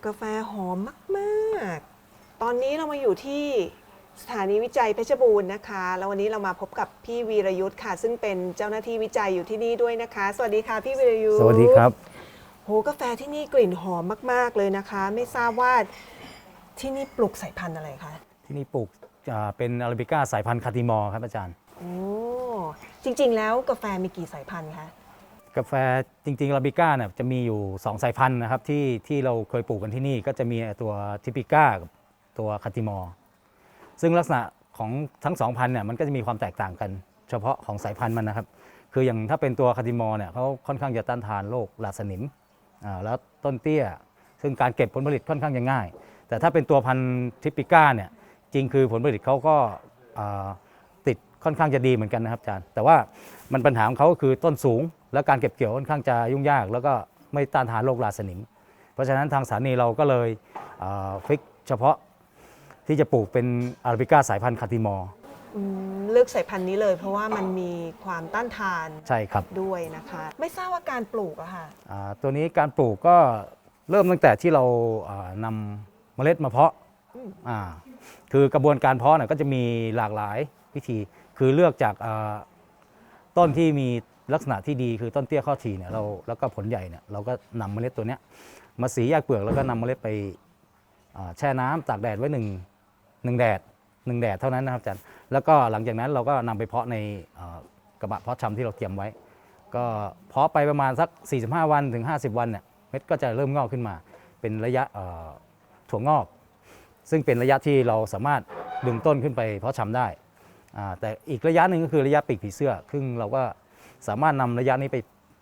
อืมกาแฟหอมมากๆ ตอนนี้เรามาอยู่ที่สถานีวิจัยเพชรบูรณ์นะคะ แล้ววันนี้เรามาพบกับพี่วีรยุทธ์ค่ะ ซึ่งเป็นเจ้าหน้าที่วิจัยอยู่ที่นี่ด้วยนะคะ สวัสดีค่ะพี่วีรยุทธ์สวัสดีครับโหกาแฟที่นี่กลิ่นหอมมาก ๆ เลยนะคะ ไม่ทราบว่าที่นี่ปลูกสายพันธุ์อะไรคะที่นี่ปลูกอ่าเป็นอาราบิก้าสายพันธุ์คาติมอร์ครับอาจารย์ โอ้จริง ๆ แล้วกาแฟมีกี่สายพันธุ์คะ กาแฟจริงๆอาราบิก้าเนี่ยจะมีอยู่ 2 สายพันธุ์นะครับที่ที่เราเคยปลูกกันที่นี่ก็จะมีตัวทิปิก้ากับตัวคาติมอร์ซึ่งลักษณะของทั้งสองพันธุ์เนี่ยมันก็จะมีความแตกต่างกัน เฉพาะของสายพันธุ์มันนะครับ คืออย่างถ้าเป็นตัวคาติมอร์เนี่ยเขาค่อนข้างจะต้านทานโรคลาสนิมอ่าแล้วต้นเตี้ย ซึ่งการเก็บผลผลิตค่อนข้างจะง่าย แต่ถ้าเป็นตัวพันธุ์ทิปิก้าเนี่ยจริงคือผลผลิตเขาก็อ่าติดค่อนข้างจะดีเหมือนกันนะครับอาจารย์แต่ว่ามันปัญหาของเขาก็คือต้นสูง และการเก็บเกี่ยวค่อนข้างจะยุ่งยาก แล้วก็ไม่ต้านทานโรคราสนิม เพราะฉะนั้นทางสถานีเราก็เลยอ่าฟิกเฉพาะที่จะปลูกเป็นอาราบิก้าสายพันธุ์คาติมอร์อืมเลือกสายพันธุ์นี้เลย เพราะว่ามันมีความต้านทานใช่ครับด้วยนะคะ ไม่ทราบว่าการปลูกอะค่ะอ่าตัวนี้การปลูกก็เริ่มตั้งแต่ที่เราอ่านำเมล็ดมาเพาะอืมอ่าคือกระบวนการเพาะเนี่ยก็จะมีหลากหลายวิธี คือเลือกจากอ่าต้นที่มี ลักษณะที่ดีคือต้นเตี้ยข้อทีเนี่ยเราแล้วก็ผลใหญ่เนี่ยเราก็นำเมล็ดตัวเนี้ยมาสีแยกเปลือกแล้วก็นำเมล็ดไปอ่าแช่น้ำตากแดดไว้หนึ่งหนึ่งแดดหนึ่งแดดเท่านั้นนะครับอาจารย์แล้วก็หลังจากนั้นเราก็นำไปเพาะในอ่ากระบะเพาะชำที่เราเตรียมไว้ ก็เพาะไปประมาณสัก 45 วันถึง 50 วันเนี่ยเม็ดก็จะเริ่มงอกขึ้นมา เป็นระยะเอ่อถั่วงอก ซึ่งเป็นระยะที่เราสามารถดึงต้นขึ้นไปเพาะชำได้อ่าแต่อีกระยะหนึ่งก็คือระยะปีกผีเสื้อซึ่งเราก็ สามารถนำระยะนี้ไป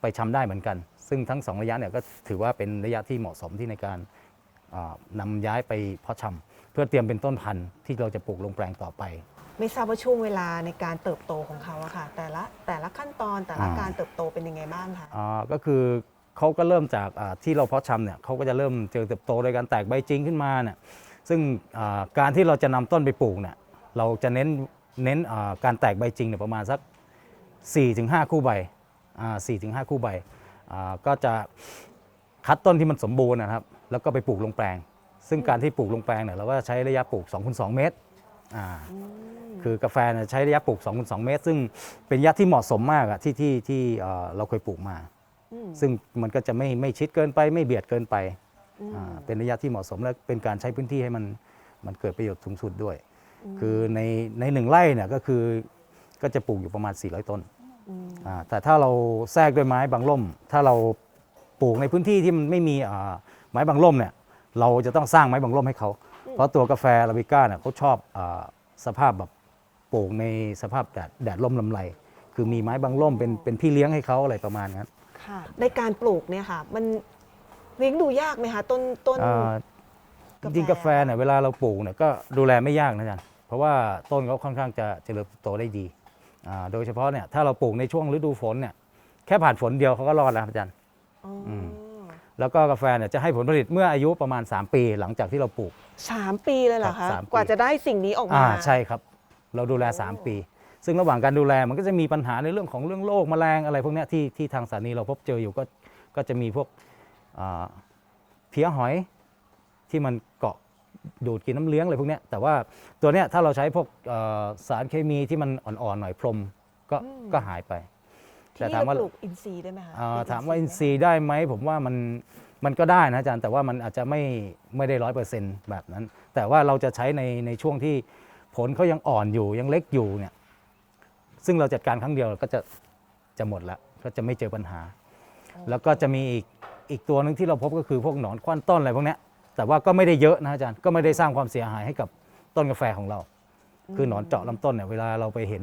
ไปชำได้เหมือนกัน ซึ่งทั้งสองระยะเนี่ยก็ถือว่าเป็นระยะที่เหมาะสมที่ในการอ่านำย้ายไปเพาะชำเพื่อเตรียมเป็นต้นพันธุ์ที่เราจะปลูกลงแปลงต่อไป ไม่ทราบว่าช่วงเวลาในการเติบโตของเขาอะค่ะ แต่ละแต่ละขั้นตอนแต่ละอ่าการเติบโตเป็นยังไงบ้างคะอ่าก็คือเขาก็เริ่มจากอ่าที่เราเพาะชำเนี่ยเขาก็จะเริ่มเจริญเติบโตโดยการแตกใบจริงขึ้นมาเนี่ยซึ่งอ่าการที่เราจะนำต้นไปปลูกเนี่ยเราจะเน้นเน้นอ่าการแตกใบจริงเนี่ยประมาณสัก 4-5 คู่ใบอ่า4-5คู่ใบอ่าก็จะคัดต้นที่มันสมบูรณ์นะครับ แล้วก็ไปปลูกลงแปลง ซึ่งการที่ปลูกลงแปลงเนี่ยเราก็จะใช้ระยะปลูก2คูณ2เมตรอ่าคือกาแฟเนี่ยใช้ระยะปลูก2คูณ2เมตร ซึ่งเป็นระยะที่เหมาะสมมากอะที่ที่ที่เอ่อเราเคยปลูกมาอืมซึ่งมันก็จะไม่ไม่ชิดเกินไปไม่เบียดเกินไปอืมอ่าเป็นระยะที่เหมาะสมและเป็นการใช้พื้นที่ให้มันมันเกิดประโยชน์สูงสุดด้วย คือในในหนึ่งไร่เนี่ยก็คือ ก็จะปลูกอยู่ประมาณ 400 ต้นมอ่าแต่ถ้าเราแทรกด้วยไม้บางร่ม ถ้าเราปลูกในพื้นที่ที่มันไม่มีอ่าไม้บางร่มเนี่ยเราจะต้องสร้างไม้บางร่มให้เขา เพราะตัวกาแฟอาราบิก้าเนี่ยเขาชอบอาสภาพแบบปลูกในสภาพแดดแดดร่มลำไร คือมีไม้บางร่มเป็นเป็นพี่เลี้ยงให้เขาอะไรประมาณนั้นค่ะ ในการปลูกเนี่ยค่ะ มันเลี้ยงดูยากไหมคะต้นต้น อ่า จริงๆกาแฟเนี่ยเวลาเราปลูกเนี่ยก็ดูแลไม่ยากนะอาจารย์เพราะว่าต้นเขาค่อนข้างจะเจริญเติบโตได้ดีอ่า โดยเฉพาะเนี่ยถ้าเราปลูกในช่วงฤดูฝนเนี่ยแค่ผ่านฝนเดียวเขาก็รอดแล้วครับอาจารย์อ๋ออมแล้วก็กาแฟเนี่ยจะให้ผลผลิตเมื่ออายุประมาณ 3 ปีหลังจากที่เราปลูกสามปีเลยเหรอครัคะบสามปีกว่าจะได้สิ่งนี้ออกมาอ่าใช่ครับ เราดูแลโอ้3ปี ซึ่งระหว่างการดูแลมันก็จะมีปัญหาในเรื่องของเรื่องโรคแมลงอะไรพวกเนี้ยที่ที่ทางสถานีเราพบเจออยู่ก็ก็จะมีพวกอ่าเพี้ยหอยที่มันเกาะ ดูดกินน้ำเลี้ยงอะไรพวกเนี้ยแต่ว่าตัวเนี้ยถ้าเราใช้พวกเอ่อสารเคมีที่มันอ่อนๆหน่อยพรมก็ก็หายไปที่แต่นี่ถามเราว่าปลูกอินทรีย์ได้ไหมคะอ่าปลูกถามว่าอินทไหรีย์ได้ไหมผมว่ามันมันก็ได้นะอาจารย์แต่ว่ามันอาจจะไม่ไม่ได้ร้อยเปอร์เซ็นต์แบบนั้น แต่ว่าเราจะใช้ในในช่วงที่ผลเขายังอ่อนอยู่ยังเล็กอยู่เนี่ยซึ่งเราจัดการครั้งเดียวก็จะจะหมดแล้วก็จะไม่เจอปัญหา แล้วก็จะมีอีกอีกตัวหนึ่งที่เราพบก็คือพวกหนอนควันต้นอะไรพวกเนี้ย แต่ว่าก็ไม่ได้เยอะนะอาจารย์ก็ไม่ได้สร้างความเสียหายให้กับต้นกาแฟของเรา คือหนอนเจาะลำต้นเนี่ยเวลาเราไปเห็น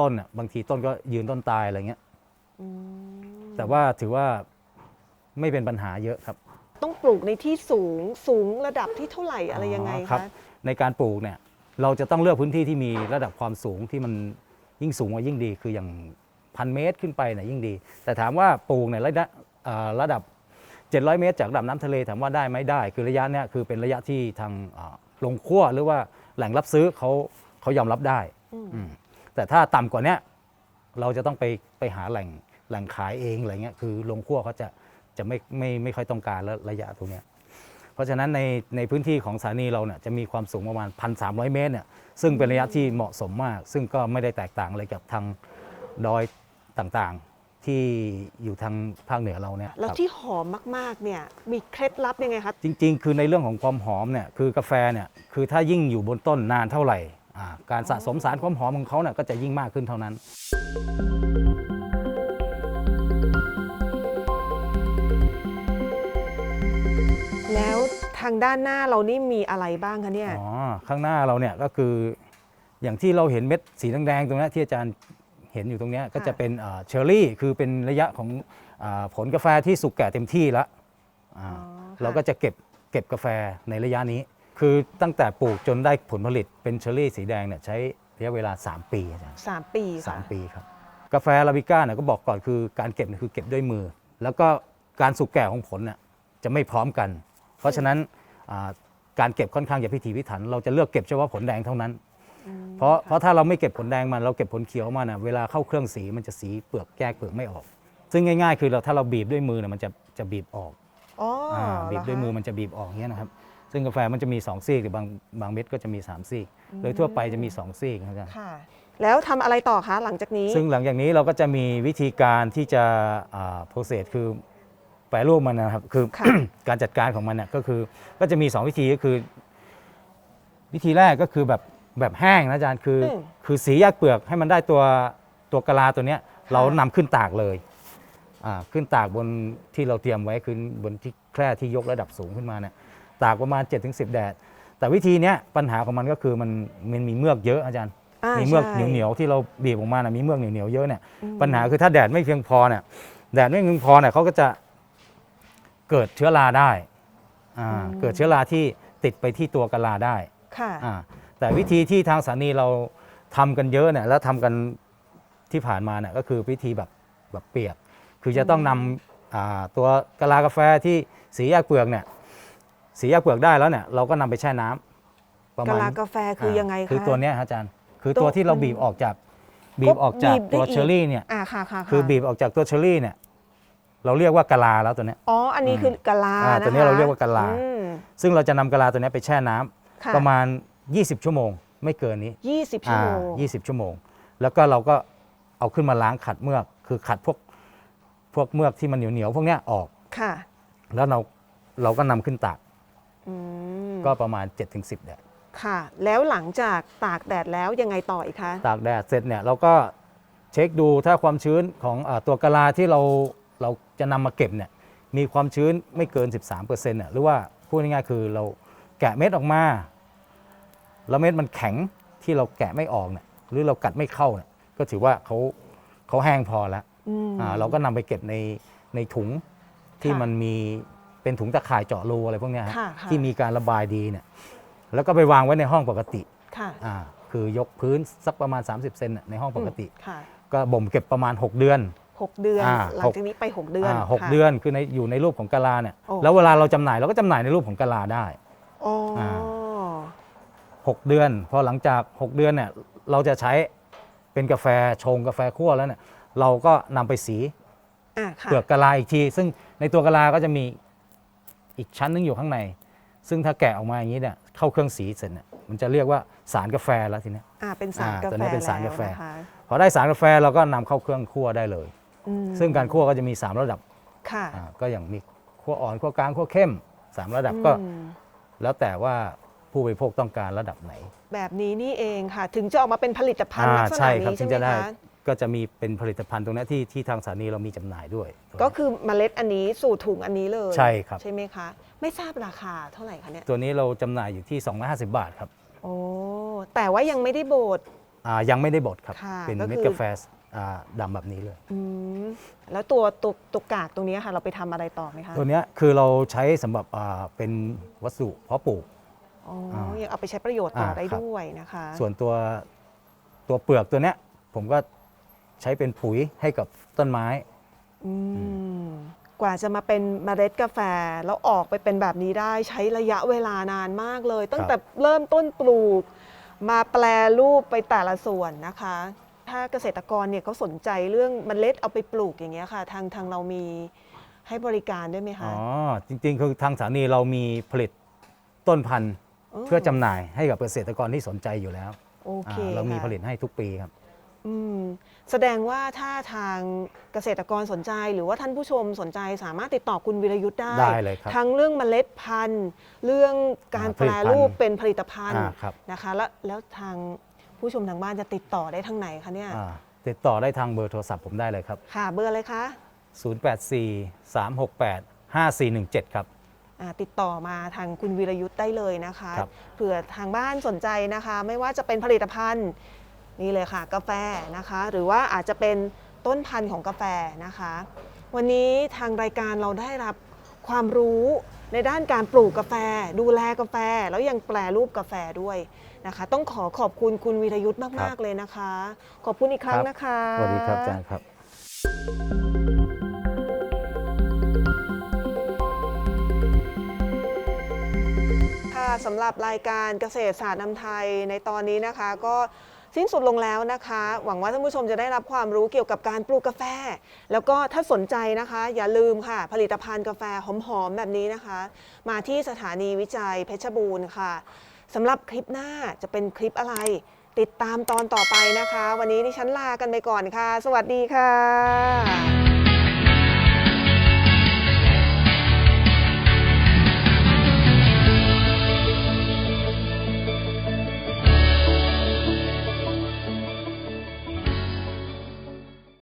ต้นเนี่ยบางทีต้นก็ยืนต้นตายอะไรเงี้ยอืมแต่ว่าถือว่าไม่เป็นปัญหาเยอะครับ ต้องปลูกในที่สูงสูงระดับที่เท่าไหร่อะไรยังไงอ๋อครับคะในการปลูกเนี่ยเราจะต้องเลือกพื้นที่ที่มีระดับความสูงที่มันยิ่งสูงกว่ายิ่งดี คืออย่างพันเมตรขึ้นไปเนี่ยยิ่งดี แต่ถามว่าปลูกเนี่ยระดับเอ่อระดับ 700 เมตร จากระดับน้ำทะเลถามว่าได้ไหมได้ คือระยะเนี้ยคือเป็นระยะที่ทางเอ่อลงขั้วหรือว่าแหล่งรับซื้อเขาเขายอมรับได้อืมอืมแต่ถ้าต่ำกว่าเนี้ยเราจะต้องไปไปหาแหล่งแหล่งขายเองอะไรเงี้ยคือลงขั้วเขาจะจะไม่ไม่ไม่ค่อยต้องการแล้วระยะตรงเนี้ยเพราะฉะนั้นในในพื้นที่ของสถานีเราเนี่ยจะมีความสูงประมาณ 1,300 เมตรเนี่ยซึ่งเป็นระยะที่เหมาะสมมาก ซึ่งก็ไม่ได้แตกต่างอะไรกับทางดอยต่างๆ ที่อยู่ทางภาคเหนือเราเนี่ยแล้วครับที่หอมมากๆเนี่ยมีเคล็ดลับยังไงคะจริง ๆ คือในเรื่องของความหอมเนี่ยคือกาแฟเนี่ยคือถ้ายิ่งอยู่บนต้นนานเท่าไหร่อ่าการสะสมสารความหอมของเขาเนี่ยก็จะยิ่งมากขึ้นเท่านั้น แล้วทางด้านหน้าเรานี่มีอะไรบ้างคะเนี่ยอ๋อ ข้างหน้าเราเนี่ยก็คืออย่างที่เราเห็นเม็ดสีแดงๆตรงเนี้ยที่อาจารย์ เห็นอยู่ตรงเนี้ยก็จะเป็นเชอร์รี่คือเป็นระยะของอาผลกาแฟที่สุกแก่เต็มที่แล้วอ่าอ๋อค่ะเราก็จะเก็บเก็บกาแฟในระยะนี้ คือตั้งแต่ปลูกจนได้ผลผลิตเป็นเชอร์รี่สีแดงเนี่ยใช้ระยะเวลา 3 ปีอาจารย์สามปีสาค่ะมปีครับกาแฟอาราบิก้าเนี่ยก็บอกก่อนคือการเก็บเนี่ยคือเก็บด้วยมือ แล้วก็การสุกแก่ของผลเนี่ยจะไม่พร้อมกัน เพราะฉะนั้นอ่าการเก็บค่อนข้างจะพิถีพิถัน เราจะเลือกเก็บเฉพาะผลแดงเท่านั้น เพราะเพราะถ้าเราไม่เก็บผลแดงมันเราเก็บผลเขียวมันน่ะเวลาเข้าเครื่องสีมันจะสีเปลือกแยกเปลือกไม่ออก ซึ่งง่าย ๆ คือเราถ้าเราบีบด้วยมือเนี่ยมันจะจะบีบออกอ๋ออาบีบด้วยมือเหรคะมันจะบีบออกอย่างเงี้ยนะครับ ซึ่งกาแฟมันจะมี2ซีกหรือบางบางเม็ดก็จะมี3ซีกโดยทั่วไปจะมี2ซีกนะครับอาจารย์ค่ะ แล้วทำอะไรต่อคะหลังจากนี้ ซึ่งหลังจากนี้เราก็จะมีวิธีการที่จะโปรเซสคือแปรรูปมันนะครับ คือ ค่ะ การจัดการของมันเนี่ยก็คือก็จะมี 2 วิธีก็คือ วิธีแรกก็คือแบบ แบบแห้งนะอาจารย์คืออม คือสีแยกเปลือกให้มันได้ตัวตัวกะลาตัวเนี้ย เรานำขึ้นตากเลยอ่าขึ้นตากบนที่เราเตรียมไว้คือบนที่แคร่ที่ยกระดับสูงขึ้นมาเนี่ยตากประมาณ 7-10 แดด แต่วิธีเนี้ยปัญหาของมันก็คือมันมันมีเมือกเยอะอาจารย์ อ่ามีเมือกใช่เหนียวๆที่เราบีบออกมานะมีเมือกเหนียวๆเยอะเนี่ยอืมปัญหาคือถ้าแดดไม่เพียงพอเนี่ยแดดไม่เพียงพอเนี่ยเขาก็จะเกิดเชื้อราได้อ่าเกิดเชื้อราที่ติดไปที่ตัวกะลาได้ค่ะ อ่า แต่วิธีที่ทางสถานีเราทำกันเยอะเนี่ยแล้วทำกันที่ผ่านมาเนี่ยก็คือวิธีแบบแบบเปียก คือจะต้องนำอ่าตัวกะลากาแฟที่สีแยกเปลือกเนี่ยสีแยกเปลือกได้แล้วเนี่ยเราก็นำไปแช่น้ำประกะมาณลากาแฟคือยังไงคะคือตัวเนี้ยฮะอาจารย์ คือตัวตัวที่เรามันบีบออกจากบีบออกจากบีบได้ตัวอีกเชอร์รี่เนี่ยอ่าค่ะค่ะะคือบีบออกจากตัวเชอร์รี่เนี่ยเราเรียกว่ากะลาแล้วตัวเนี้ยอ๋ออันนี้คือกะลาอ่านะคะตัวนี้เราเรียกว่ากะลาอืมซึ่งเราจะนำกะลาตัวเนี้ยไปแช่น้ำค่ะประมาณ 20 ชั่วโมง ไม่เกินนี้ยี่สิบชั่วโมงอ่า20 ชั่วโมง แล้วก็เราก็เอาขึ้นมาล้างขัดเมือก คือขัดพวกพวกเมือกที่มันเหนียวเหนียวๆพวกเนี้ยออก ค่ะแล้วเราเราก็นำขึ้นตากอืมก็ประมาณ 7-10 แดด ค่ะ แล้วหลังจากตากแดดแล้วยังไงต่ออีกคะ ตากแดดเสร็จเนี่ยเราก็เช็คดูถ้าความชื้นของอาตัวกะลาที่เราเราจะนำมาเก็บเนี่ยมีความชื้นไม่เกิน 13%เนี่ยหรือว่าพูดง่ายๆคือเราแกะเม็ดออกมา แล้วเม็ดมันแข็งที่เราแกะไม่ออกเนี่ยหรือเรากัดไม่เข้าเนี่ยก็ถือว่าเขาเขาแห้งพอแล้วอืม อ่าเราก็นำไปเก็บในในถุงที่ค่ะมันมีเป็นถุงตะข่ายเจาะรูอะไรพวกเนี้ยฮะค่ะค่ะ ที่มีการระบายดีเนี่ยแล้วก็ไปวางไว้ในห้องปกติค่ะอ่าคือยกพื้นสักประมาณ 30 เซนน่ะในห้องปกติค่ะก็บ่มเก็บประมาณ 6 เดือน หกเดือนอ่าหลังจากนี้ไปหกเดือนอ่าหกค่ะ เดือนคือในอยู่ในรูปของกะลาเนี่ยโอ้ แล้วเวลาเราจำหน่ายเราก็จำหน่ายในรูปของกะลาได้อ๋ออา 6 เดือน พอหลังจาก 6 เดือนเนี่ยเราจะใช้เป็นกาแฟชงกาแฟคั่วแล้วเนี่ยเราก็นำไปสีอ่าค่ะเปลือกกะลาอีกที ซึ่งในตัวกะลาก็จะมีอีกชั้นหนึงอยู่ข้างใน ซึ่งถ้าแกะออกมาอย่างนี้เนี่ยเข้าเครื่องสีเสร็จเนี่ยมันจะเรียกว่าสารกาแฟแล้วทีเนี้ย อ่าเป็นสารอ่ากาตัวแฟนี้เป็นสารแล้วกาแฟนะคะพอได้สารกาแฟเราก็นำเข้าเครื่องคั่วได้เลย อืมซึ่งการคั่วก็จะมี 3 ระดับค่ะอ่าก็อย่างมีคั่วอ่อนคั่วกลางคั่วเข้ม 3 ระดับก็อืมแล้วแต่ว่า ผู้บริโภคต้องการระดับไหนแบบนี้นี่เองค่ะ ถึงจะออกมาเป็นผลิตภัณฑ์อ่าลักษณะใช่ครับนี้ถึใช่งไหมจะได้คะ ก็จะมีเป็นผลิตภัณฑ์ตรงนี้ที่ที่ทางสถานีเรามีจำหน่ายด้วย ก็คือเมล็ดอันนี้สู่ถุงอันนี้เลยใช่ครับใช่ไหมคะ ไม่ทราบราคาเท่าไหร่คะเนี่ยตัวนี้เราจำหน่ายอยู่ที่ 250 บาทครับโอ้แต่ว่ายังไม่ได้โบดอ่ายังไม่ได้บดครับค่ะเป็นก็เม็ดคือกาแฟอ่าดำแบบนี้เลยอืมแล้วตัวตัวตัวกากตรงนี้ค่ะ เราไปทำอะไรต่อไหมคะ ตัวเนี้ยคือเราใช้สำหรับอ่าเป็นวัสดุเพาะปลูก อ๋ออ่ายัยังเอาไปใช้ประโยชน์ต่ออาได้ครับ ด้วยนะคะ ส่วนตัวตัวเปลือกตัวเนี้ยผมก็ใช้เป็นปุ๋ยให้กับต้นไม้ อืมกว่าจะมาเป็นเมล็ดกาแฟ แล้วออกไปเป็นแบบนี้ได้ใช้ระยะเวลานานมากเลย ตั้งแต่เริ่มต้นปลูก มาแปลรูปไปแต่ละส่วนนะคะ ถ้าเกษตรกรเนี่ยเขาสนใจเรื่องเมล็ดเอาไปปลูกอย่างเงี้ยค่ะ ทางทางเรามีให้บริการด้วยไหมอ๋คะอจริงๆ คือทางสถานีเรามีผลิตต้นพันธุ์ เพื่อจำหน่ายให้กับเกษตรกรที่สนใจอยู่แล้วโอเคอ่าเรามีค่ะผลิตให้ทุกปีครับ อืมแสดงว่าถ้าทางเกษตรกรสนใจ หรือว่าท่านผู้ชมสนใจสามารถติดต่อคุณวิรยุทธ์ได้ ได้เลยครับ ทั้งเรื่องเมล็ดพันธุ์ เรื่องการอ่าแปรรูปผลิตภัณฑ์เป็นผลิตภัณฑ์อ่าครับ นะคะ แล้วแล้วทางผู้ชมทางบ้านจะติดต่อได้ทางไหนคะเนี่ยอ่าติดต่อได้ทางเบอร์โทรศัพท์ผมได้เลยครับ ค่ะเบอร์อะไรคะ 084 368 5417 ครับอ่า ติดต่อมาทางคุณวีรยุทธ์ได้เลยนะคะครับ เผื่อทางบ้านสนใจนะคะ ไม่ว่าจะเป็นผลิตภัณฑ์นี่เลยค่ะ กาแฟนะคะ หรือว่าอาจจะเป็นต้นพันธุ์ของกาแฟนะคะ วันนี้ทางรายการเราได้รับความรู้ในด้านการปลูกกาแฟ ดูแลกาแฟ แล้วยังแปลรูปกาแฟด้วยนะคะ ต้องขอขอบคุณคุณวีรยุทธ์มาก ๆ เลยนะคะ ขอบคุณอีกครั้งนะคะ สวัสดีครับอาจารย์ครับค่ะ สำหรับรายการเกษตรศาสตร์นำไทยในตอนนี้นะคะ ก็สิ้นสุดลงแล้วนะคะ หวังว่าท่านผู้ชมจะได้รับความรู้เกี่ยวกับการปลูกกาแฟ แล้วก็ถ้าสนใจนะคะ อย่าลืมค่ะ ผลิตภัณฑ์กาแฟหอมๆแบบนี้นะคะ มาที่สถานีวิจัยเพชรบูรณ์ค่ะสำหรับคลิปหน้าจะเป็นคลิปอะไร ติดตามตอนต่อไปนะคะ วันนี้ดิฉันลากันไปก่อนค่ะ สวัสดีค่ะ